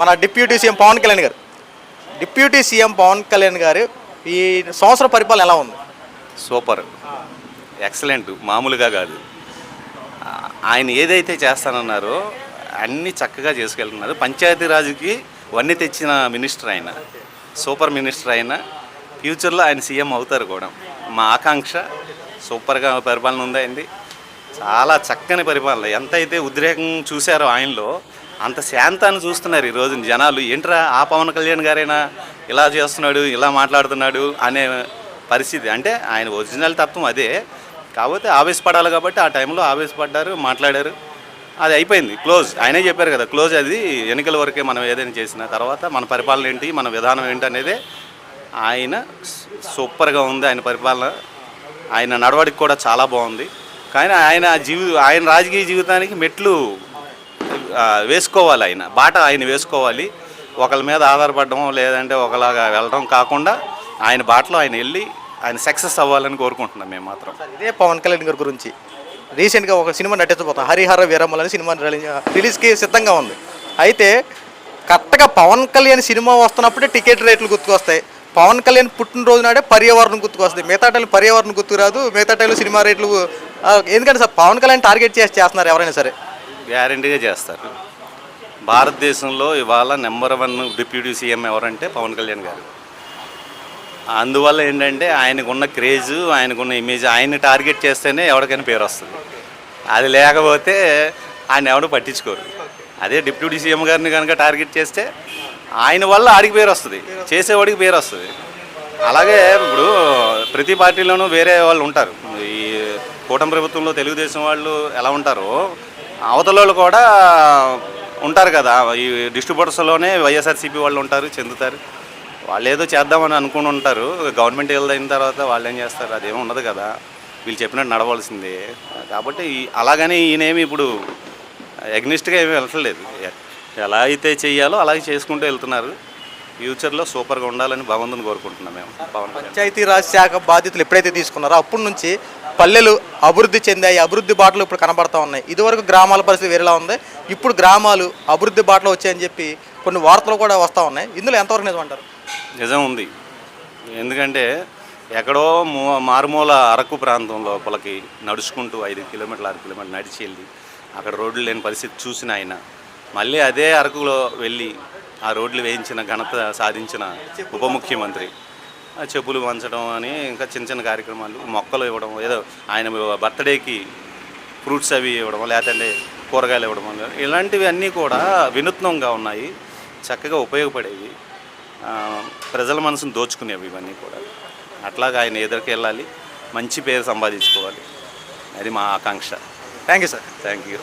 మన deputy CM Pawan Kalyan గారు. Deputy CM Pawan Kalyan గారు ఈ సంవత్సర పరిపాలన ఎలా ఉంది? సూపర్. ఎక్సలెంట్. మామూలుగా కాదు. ఆయన ఏదైతే చేస్తానన్నారో అన్నీ చక్కగా చేసుకెళ్తున్నారు. పంచాయతీరాజుకి వన్నీ తెచ్చిన మినిస్టర్ ఆయన. సూపర్ మినిస్టర్ ఆయన. ఫ్యూచర్లో ఆయన సీఎం అవుతారు కూడా. మా ఆకాంక్ష. సూపర్గా పరిపాలన ఉందండి. చాలా చక్కని పరిపాలన. ఎంతైతే ఉద్రేకం చూశారో ఆయనలో అంత శాంతాన్ని చూస్తున్నారు ఈ రోజున జనాలు. ఏంట్రా ఆ పవన్ కళ్యాణ్ గారైనా ఇలా చేస్తున్నాడు ఇలా మాట్లాడుతున్నాడు అనే పరిస్థితి. అంటే ఆయన ఒరిజినల్ తత్వం అదే. కాకపోతే ఆవేశపడాలి కాబట్టి ఆ టైంలో ఆవేశపడ్డారు మాట్లాడారు. అది అయిపోయింది. క్లోజ్. ఆయనే చెప్పారు కదా క్లోజ్ అది. ఎన్నికల వరకే మనం ఏదైనా చేసిన తర్వాత మన పరిపాలన ఏంటి మన విధానం ఏంటి అనేది ఆయన సూపర్గా ఉంది. ఆయన పరిపాలన ఆయన నడవడికి కూడా చాలా బాగుంది. కానీ ఆయన జీవి ఆయన రాజకీయ జీవితానికి మెట్లు వేసుకోవాలి ఆయన. బాట ఆయన వేసుకోవాలి. ఒకరి మీద ఆధారపడడం లేదంటే ఒకలాగా వెళ్ళడం కాకుండా ఆయన బాటలో ఆయన వెళ్ళి ఆయన సక్సెస్ అవ్వాలని కోరుకుంటున్నాం మేము మాత్రం. ఇదే పవన్ కళ్యాణ్ గారి గురించి. రీసెంట్గా ఒక సినిమా నటించబోతాం హరిహర వీరమ్మల్ అని సినిమా రిలీజ్- రిలీజ్కి సిద్ధంగా ఉంది. అయితే కరెక్ట్గా పవన్ కళ్యాణ్ సినిమా వస్తున్నప్పుడే టికెట్ రేట్లు గుర్తుకొస్తాయి. పవన్ కళ్యాణ్ పుట్టినరోజు నాడే పర్యావరణం గుర్తుకొస్తుంది. మిగతా టైంలో పర్యావరణం గుర్తుకురాదు మిగతా టైంలో సినిమా రేట్లు ఎందుకంటే సార్ పవన్ కళ్యాణ్ టార్గెట్ చేసి చేస్తున్నారు ఎవరైనా సరే. గ్యారంటీగా చేస్తారు. భారతదేశంలో ఇవాళ నెంబర్ వన్ డిప్యూటీ సీఎం ఎవరంటే పవన్ కళ్యాణ్ గారు. అందువల్ల ఏంటంటే ఆయనకున్న క్రేజు ఆయనకున్న ఇమేజ్ ఆయన్ని టార్గెట్ చేస్తేనే ఎవరికైనా పేరు వస్తుంది. అది లేకపోతే ఆయన ఎవడు పట్టించుకోరు. అదే డిప్యూటీ సీఎం గారిని కనుక టార్గెట్ చేస్తే ఆయన వల్ల ఆడికి పేరు వస్తుంది. చేసేవాడికి పేరు వస్తుంది. అలాగే ఇప్పుడు ప్రతి పార్టీలోనూ వేరే వాళ్ళు ఉంటారు. ఈ కూటమి ప్రభుత్వంలో తెలుగుదేశం వాళ్ళు ఎలా ఉంటారో అవతల వాళ్ళు కూడా ఉంటారు కదా. ఈ డిస్ట్రిబ్యూటర్స్లోనే వైఎస్ఆర్సీపీ వాళ్ళు ఉంటారు చెందుతారు. వాళ్ళు ఏదో చేద్దామని అనుకుని ఉంటారు. గవర్నమెంట్ అయిన తర్వాత వాళ్ళు ఏం చేస్తారు? అదేమి ఉండదు కదా. వీళ్ళు చెప్పినట్టు నడవలసిందే. కాబట్టి అలాగనే అలాగని ఈయనేమి ఇప్పుడు ఎగ్నిస్ట్గా ఏమీ వెళ్ళట్లేదు ఎలా అయితే చేయాలో అలాగే చేసుకుంటూ వెళ్తున్నారు. ఫ్యూచర్లో సూపర్గా ఉండాలని భగవంతుని కోరుకుంటున్నాం మేము. పవన్ పంచాయతీరాజ్ శాఖ బాధ్యతలు ఎప్పుడైతే తీసుకున్నారో అప్పటి నుంచి పల్లెలు అభివృద్ధి చెందాయి అభివృద్ధి బాటలు ఇప్పుడు కనబడతా ఉన్నాయి. ఇదివరకు గ్రామాల పరిస్థితి వేరేలా ఉంది. ఇప్పుడు గ్రామాలు అభివృద్ధి బాటలో వచ్చాయని చెప్పి కొన్ని వార్తలు కూడా వస్తూ ఉన్నాయి. ఇందులో ఎంతవరకు నిజం అంటారు? నిజం ఉంది. ఎందుకంటే ఎక్కడో మూ- మారుమూల అరకు ప్రాంతం లోపలికి నడుచుకుంటూ ఐదు కిలోమీటర్లు ఆరు కిలోమీటర్లు నడిచి వెళ్ళి అక్కడ రోడ్లు లేని పరిస్థితి చూసిన ఆయన. మళ్ళీ అదే అరకులో వెళ్ళి ఆ రోడ్లు వేయించిన ఘనత సాధించిన ఉప ముఖ్యమంత్రి. చెప్పులు వంచడం అని ఇంకా చిన్న చిన్న కార్యక్రమాలు మొక్కలు ఇవ్వడం ఏదో ఆయన బర్త్డేకి ఫ్రూట్స్ అవి ఇవ్వడం లేదంటే కూరగాయలు ఇవ్వడం ఇలాంటివి అన్నీ కూడా వినూత్నంగా ఉన్నాయి చక్కగా ఉపయోగపడేవి. ప్రజల మనసును దోచుకునేవి ఇవన్నీ కూడా. అట్లాగా ఆయన ఎదురుకు వెళ్ళాలి మంచి పేరు సంపాదించుకోవాలి. అది మా ఆకాంక్ష. Thank you sir thank you